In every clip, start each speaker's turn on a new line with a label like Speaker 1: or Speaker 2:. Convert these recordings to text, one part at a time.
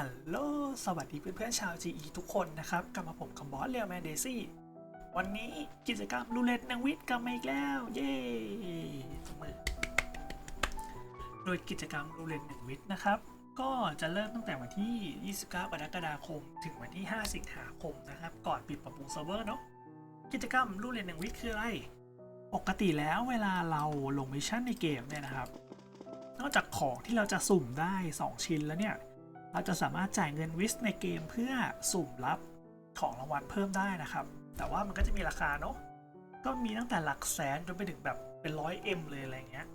Speaker 1: ฮัลโหล สวัสดีเพื่อนๆชาว GE ทุกคนนะครับ กลับมาผมกับบอสเรียวแมนเดซี่ วันนี้กิจกรรมรูเล็ตนางวิทย์กลับมาอีกแล้ว เย้ตบมือโดยกิจกรรมรูเล็ตนางวิทย์นะครับ ก็จะเริ่มตั้งแต่วันที่ 29กรกฎาคม ถึงวันที่ 5 สิงหาคมนะครับ ก่อนปิดปรับปรุงเซิร์ฟเวอร์เนาะ กิจกรรมรูเล็ตนางวิทย์คืออะไร ปกติแล้วเวลาเราลงมิชชั่นในเกมเนี่ยนะครับ นอกจากของที่เราจะสุ่มได้ 2 ชิ้นแล้วเนี่ย เราจะสามารถจ่ายเงินวิสในเกมเพื่อสุ่มรับของรางวัลเพิ่มได้นะครับ แต่ว่ามันก็จะมีราคาเนาะก็มีตั้งแต่หลักแสนจนไปถึงแบบเป็นร้อยเอ็มเลยอะไรเงี้ย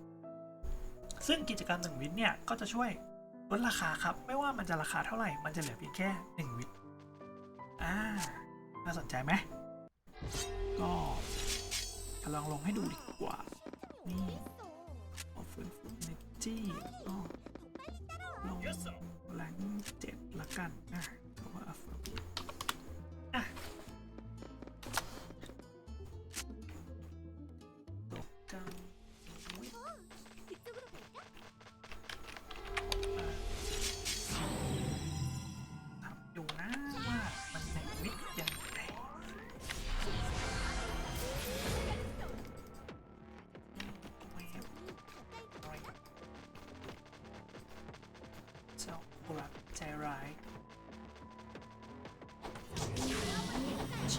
Speaker 1: ซึ่งกิจกรรมหนึ่งวิสเนี่ยก็จะช่วยลดราคาครับ ไม่ว่ามันจะราคาเท่าไหร่ มันจะเหลือเพียงแค่หนึ่งวิสอ่าน่าสนใจไหมก็ลองลงให้ดูดีกว่า นี่ออฟเฟอร์ฟูเนจี้ก เจ็ดละกันนะ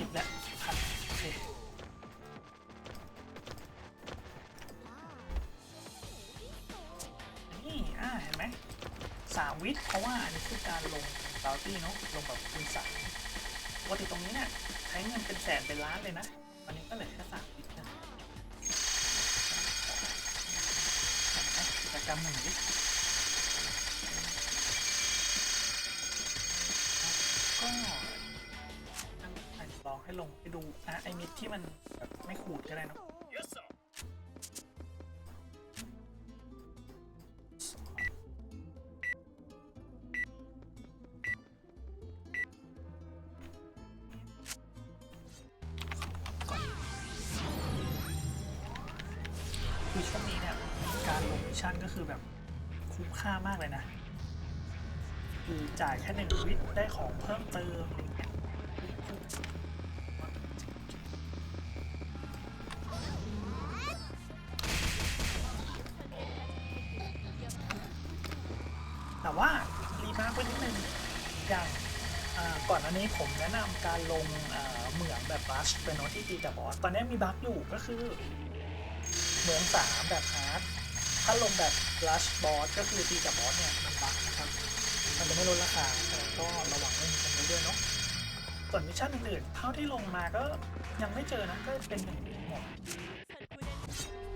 Speaker 1: ชิปและพันโอเคนี่อ่าเห็นไหมสามวิทเพราะว่าอันนี้คือการลงบาลตี้เนาะลงแบบคูณสามปกติตรงนี้เนี่ยใช้เงินเป็นแสนเป็นล้านเลยนะอันนี้ก็เหลือแค่สามวิทนะเห็นไหมกิจกรรมหนึ่งวิ ลองให้ลงไปดูอะไอ้มิดที่มันแบบไม่ขูดก็ได้เนะคือช่วงนี้เนี่ยการลงมิชชั่นก็คือแบบคุ้มค่ามากเลยนะ คือจ่ายแค่หนึ่งวิได้ของเพิ่มเติมอะ แต่ว่ารีมาร์คไว้นิดนึงอย่างก่อนอันนี้ผมแนะนำการลงเหมืองแบบบัชเป็นโนที่ตีกับบอสตอนนี้มีบั๊กอยู่ก็คือเหมืองสามแบบฮาร์ดถ้าลงแบบลัชบอสก็คือตีกับบอสเนี่ยมันบั๊กนะครับมันจะไม่ลดราคาแต่ก็ระวังเรื่องกันไว้ด้วยเนาะส่วนมิชชั่นอื่นๆเท่าที่ลงมาก็ยังไม่เจอนะก็เป็นหนึ่งหมด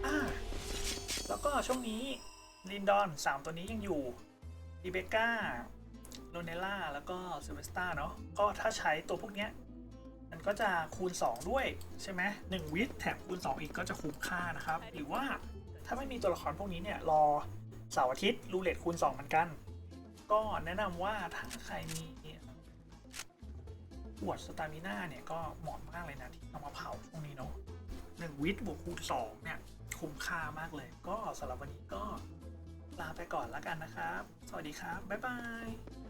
Speaker 1: อ่าแล้วก็ช่วงนี้ลินดอนสามตัวนี้ยังอยู่ รีเบก้าโรเนล่าแล้วก็ซิเวสตาเนาะก็ถ้าใช้ตัวพวกเนี้ยมันก็จะคูณ 2 ด้วยใช่ไหมหนึ่งวิทแถมคูณ 2 อีกก็จะคุ้มค่านะครับ หรือว่าถ้าไม่มีตัวละครพวกนี้เนี่ยรอเสาร์อาทิตย์รูเลตคูณ 2 เหมือนกัน ก็แนะนำว่าถ้าใครมีปวดสตามิน่าเนี่ยก็เหมาะมากเลยนะที่เอามาเผาพวกนี้เนาะหนึ่งวิทบวกคูณสองเนี่ยคุ้มค่ามากเลย ก็สำหรับวันนี้ก็ ลาไปก่อนแล้วกันนะครับ สวัสดีครับ บ๊ายบาย